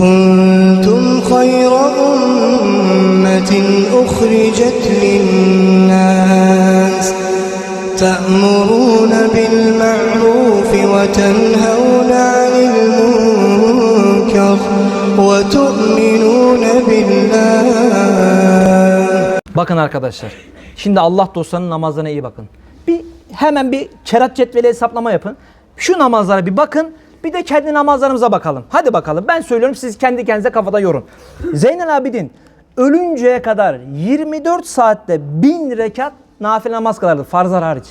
كنتم خير أمة أخرجت للناس تأمرون بالمعروف وتنهون عن المنكر وتؤمنون بالله Bakın arkadaşlar. Şimdi Allah dostlarının namazlarına iyi bakın. Bir hemen bir kerat cetveli hesaplama yapın. Şu namazlara bir bakın. Bir de kendi namazlarımıza bakalım. Hadi bakalım. Ben söylüyorum siz kendi kendinize kafada yorun. Zeynel Abidin ölünceye kadar 24 saatte 1000 rekat nafile namaz kılardı. Farzlar hariç.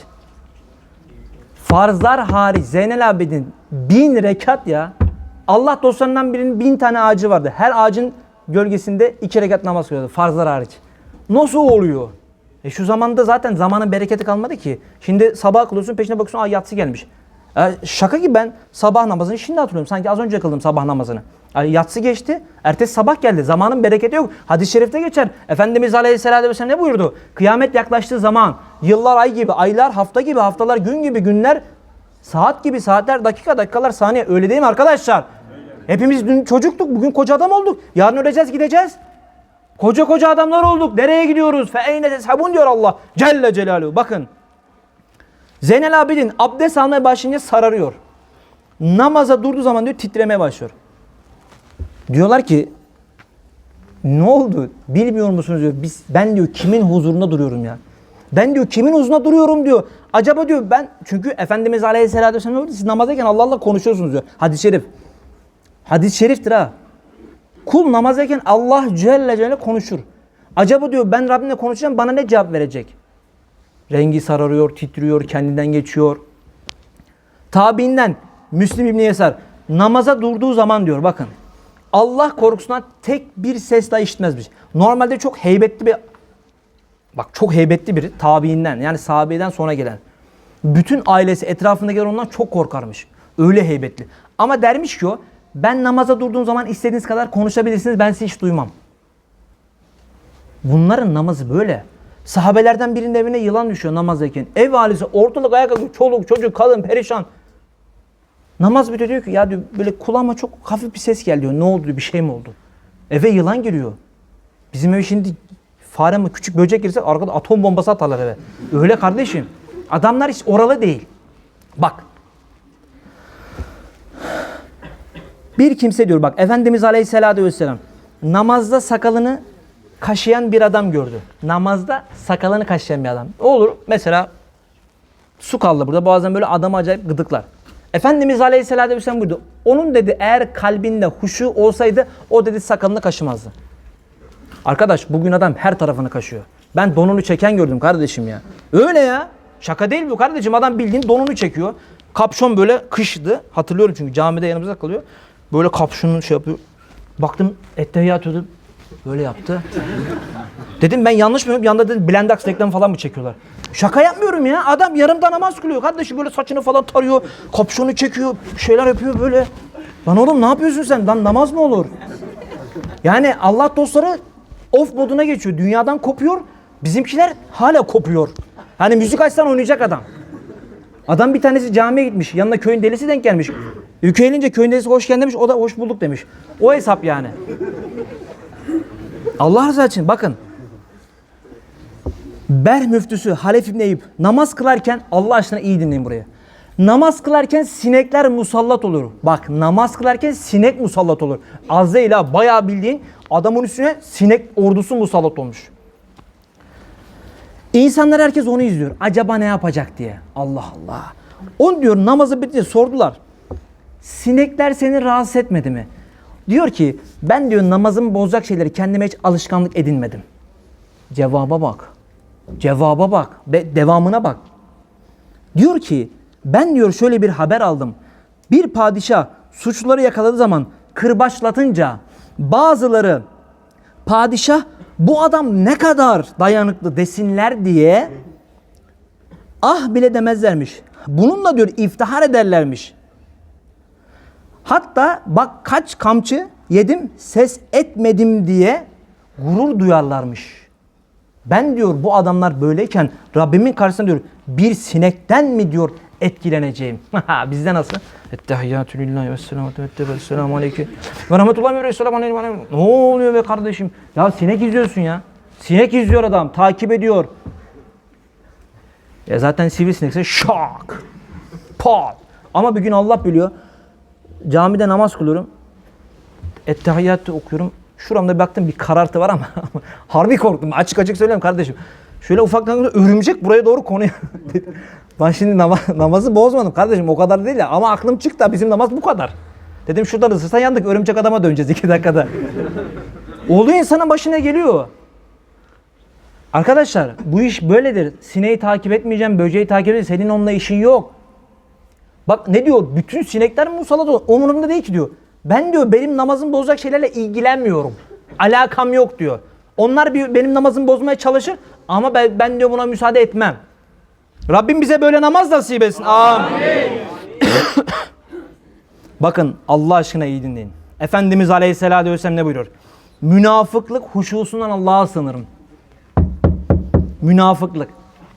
Farzlar hariç Zeynel Abidin 1000 rekat ya. Allah dostlarından birinin 1000 tane ağacı vardı. Her ağacın gölgesinde 2 rekat namaz kılıyordu. Farzlar hariç. Nasıl oluyor? E şu zamanda zaten zamanın bereketi kalmadı ki. Şimdi sabah kılıyorsun peşine bakıyorsun ay yatsı gelmiş. E, şaka gibi ben sabah namazını şimdi hatırlıyorum. Sanki az önce kıldım sabah namazını. Ay yatsı geçti. Ertesi sabah geldi. Zamanın bereketi yok. Hadis-i şerifte geçer. Efendimiz Aleyhisselatü Vesselam ne buyurdu? Kıyamet yaklaştığı zaman yıllar ay gibi, aylar hafta gibi, haftalar gün gibi, günler saat gibi, saatler dakika, dakikalar saniye. Öyle değil mi arkadaşlar? Hepimiz dün çocuktuk, bugün koca adam olduk. Yarın öleceğiz, gideceğiz. Koca koca adamlar olduk. Nereye gidiyoruz? Fe eyne teshabun diyor Allah. Celle Celaluhu. Bakın. Zeynel Abidin abdest almaya başlayınca sararıyor. Namaza durduğu zaman diyor titremeye başlıyor. Diyorlar ki ne oldu? Bilmiyor musunuz diyor. Biz, ben diyor kimin huzurunda duruyorum ya. Ben diyor kimin huzurunda duruyorum diyor. Acaba diyor ben çünkü Efendimiz Aleyhisselatü Vesselam diyor, siz namazdayken Allah Allah konuşuyorsunuz diyor. Hadis-i şerif. Hadis-i şeriftir ha. Kul namazdayken Allah Celle Celle konuşur. Acaba diyor ben Rabbimle konuşacağım bana ne cevap verecek? Rengi sararıyor, titriyor, kendinden geçiyor. Tabiinden Müslim İbni Yesar namaza durduğu zaman diyor bakın. Allah korkusundan tek bir ses daha işitmezmiş. Normalde çok heybetli bir bak çok heybetli biri tabiinden yani sahabeden sonra gelen. Bütün ailesi etrafındakiler ondan çok korkarmış. Öyle heybetli. Ama dermiş ki o ben namaza durduğum zaman istediğiniz kadar konuşabilirsiniz ben sizi hiç duymam. Bunların namazı böyle. Sahabelerden birinin evine yılan düşüyor namazdayken. Ev ailesi ortalık ayağa kalkıyor. Çoluk çocuk kadın perişan. Namaz bitiyor diyor ki ya diyor böyle kulağıma çok hafif bir ses geldi diyor. Ne oldu diyor, bir şey mi oldu? Eve yılan giriyor. Bizim eve şimdi fare mi küçük böcek girse arkada atom bombası atarlar eve. Öyle kardeşim. Adamlar hiç oralı değil. Bak. Bir kimse diyor bak Efendimiz Aleyhisselatü Vesselam namazda sakalını kaşıyan bir adam gördü. Namazda sakalını kaşıyan bir adam. Olur mesela su kaldı burada bazen böyle adamı acayip gıdıklar. Efendimiz Aleyhisselatü Vesselam buyurdu. Onun dedi eğer kalbinde huşu olsaydı o dedi sakalını kaşımazdı. Arkadaş bugün adam her tarafını kaşıyor. Ben donunu çeken gördüm kardeşim ya. Öyle ya. Şaka değil bu kardeşim. Adam bildiğin donunu çekiyor. Kapşon böyle kışdı. Hatırlıyorum çünkü camide yanımızda kalıyor. Böyle kapşonunu şey yapıyor. Baktım ettehiyyat ödü. Böyle yaptı. Dedim ben yanlış mı yapıyorum? Yanında dedim Blendax reklamı falan mı çekiyorlar? Şaka yapmıyorum ya. Adam yarımda namaz kılıyor. Kardeşim böyle saçını falan tarıyor. Kapşonu çekiyor. Şeyler yapıyor böyle. Lan oğlum ne yapıyorsun sen? Lan namaz mı olur? Yani Allah dostları off moduna geçiyor. Dünyadan kopuyor. Bizimkiler hala kopuyor. Hani müzik açsan oynayacak adam. Adam bir tanesi camiye gitmiş. Yanına köyün delisi denk gelmiş. Ülke elince köyün delisi hoş geldin demiş. O da hoş bulduk demiş. O hesap yani. Allah rızası için bakın. Ber müftüsü Halef İbni Eyüp namaz kılarken Allah aşkına iyi dinleyin buraya. Namaz kılarken sinekler musallat olur. Bak namaz kılarken sinek musallat olur. Az değil ha bayağı bildiğin adamın üstüne sinek ordusu musallat olmuş. İnsanlar herkes onu izliyor. Acaba ne yapacak diye. Allah Allah. On diyor namazı bitti sordular. Sinekler seni rahatsız etmedi mi? Diyor ki ben diyor namazımı bozacak şeyleri kendime hiç alışkanlık edinmedim. Cevaba bak. Cevaba bak. Ve devamına bak. Diyor ki ben diyor şöyle bir haber aldım. Bir padişah suçluları yakaladığı zaman kırbaçlatınca bazıları padişah bu adam ne kadar dayanıklı desinler diye ah bile demezlermiş. Bununla diyor iftihar ederlermiş. Hatta bak kaç kamçı yedim ses etmedim diye gurur duyarlarmış. Ben diyor bu adamlar böyleyken Rabbimin karşısında diyor bir sinekten mi diyor etkileneceğim. Bizde nasıl? Ettehiyyatü lillahi ve selamatü ve selamu aleyküm. Ve rahmetullahi ve selamu aleyküm. Ne oluyor be kardeşim? Ya sinek izliyorsun ya. Sinek izliyor adam. Takip ediyor. Ya zaten sivrisinekse şak. Pat. Ama bir gün Allah biliyor. Camide namaz kılıyorum. Ettehiyyatü okuyorum. Şuramda baktım bir karartı var ama harbi korktum. Açık açık söylüyorum kardeşim. Şöyle ufaktan örümcek buraya doğru konuyor. ben şimdi nama- namazı bozmadım kardeşim o kadar değil ya. Ama aklım çıktı bizim namaz bu kadar. Dedim şuradan ısırsan yandık örümcek adama döneceğiz iki dakikada. Oluyor insanın başına geliyor. Arkadaşlar bu iş böyledir. Sineği takip etmeyeceğim, böceği takip edeceğim. Senin onunla işin yok. Bak ne diyor? Bütün sinekler musallat olur. Umurumda değil ki diyor. Ben diyor benim namazımı bozacak şeylerle ilgilenmiyorum. Alakam yok diyor. Onlar bir, benim namazımı bozmaya çalışır ama ben, ben diyor buna müsaade etmem. Rabbim bize böyle namaz nasip etsin. Amin. Bakın Allah aşkına iyi dinleyin. Efendimiz Aleyhisselatü Vesselam ne buyuruyor? Münafıklık huşusundan Allah'a sınırım. Münafıklık.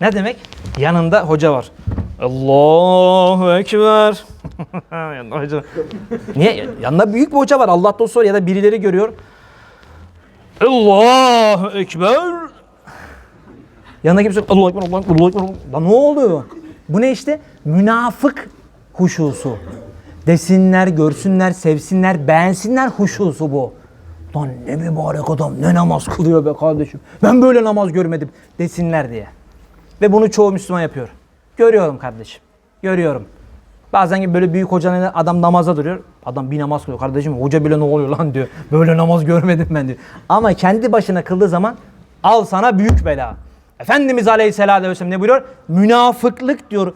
Ne demek? Yanında hoca var. Allahu Ekber. yanında hoca. Niye? Yanında büyük bir hoca var. Allah dostu ya da birileri görüyor. Allahu Ekber. Yanında kimse. Allahu Ekber, Allahu Ekber, Allahu Ekber. Lan ne oluyor? Bu ne işte? Münafık huşusu. Desinler, görsünler, sevsinler, beğensinler huşusu bu. Lan ne mübarek adam, ne namaz kılıyor be kardeşim. Ben böyle namaz görmedim desinler diye. Ve bunu çoğu Müslüman yapıyor. Görüyorum kardeşim. Görüyorum. Bazen böyle büyük hocanın adam namaza duruyor. Adam bir namaz kılıyor. Kardeşim hoca bile ne oluyor lan diyor. Böyle namaz görmedim ben diyor. Ama kendi başına kıldığı zaman al sana büyük bela. Efendimiz Aleyhisselatü Vesselam ne buyuruyor? Münafıklık diyor.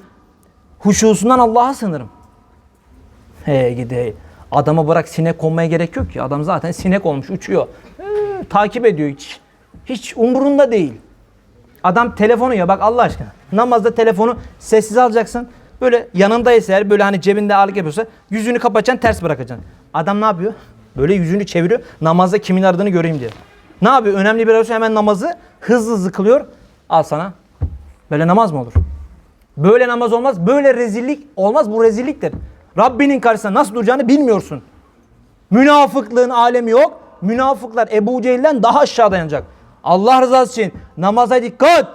Huşusundan Allah'a sınırım. He gidi hey. Adama bırak sinek konmaya gerek yok ki. Adam zaten sinek olmuş uçuyor. Ee, takip ediyor hiç. Hiç umurunda değil. Adam telefonu ya bak Allah aşkına. Namazda telefonu sessiz alacaksın. Böyle yanındaysa eğer böyle hani cebinde ağırlık yapıyorsa yüzünü kapatacaksın ters bırakacaksın. Adam ne yapıyor? Böyle yüzünü çeviriyor. Namazda kimin aradığını göreyim diye. Ne yapıyor? Önemli bir arası hemen namazı hızlı hızlı kılıyor. Al sana. Böyle namaz mı olur? Böyle namaz olmaz. Böyle rezillik olmaz. Bu rezilliktir. Rabbinin karşısında nasıl duracağını bilmiyorsun. Münafıklığın alemi yok. Münafıklar Ebu Cehil'den daha aşağı dayanacak. Allah rızası için namaza dikkat.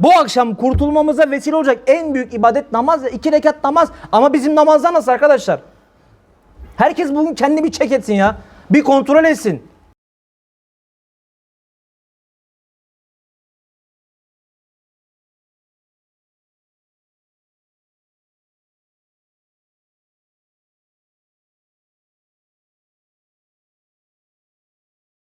Bu akşam kurtulmamıza vesile olacak en büyük ibadet namaz iki rekat namaz. Ama bizim namazlar nasıl arkadaşlar? Herkes bugün kendi bir çek etsin ya. Bir kontrol etsin.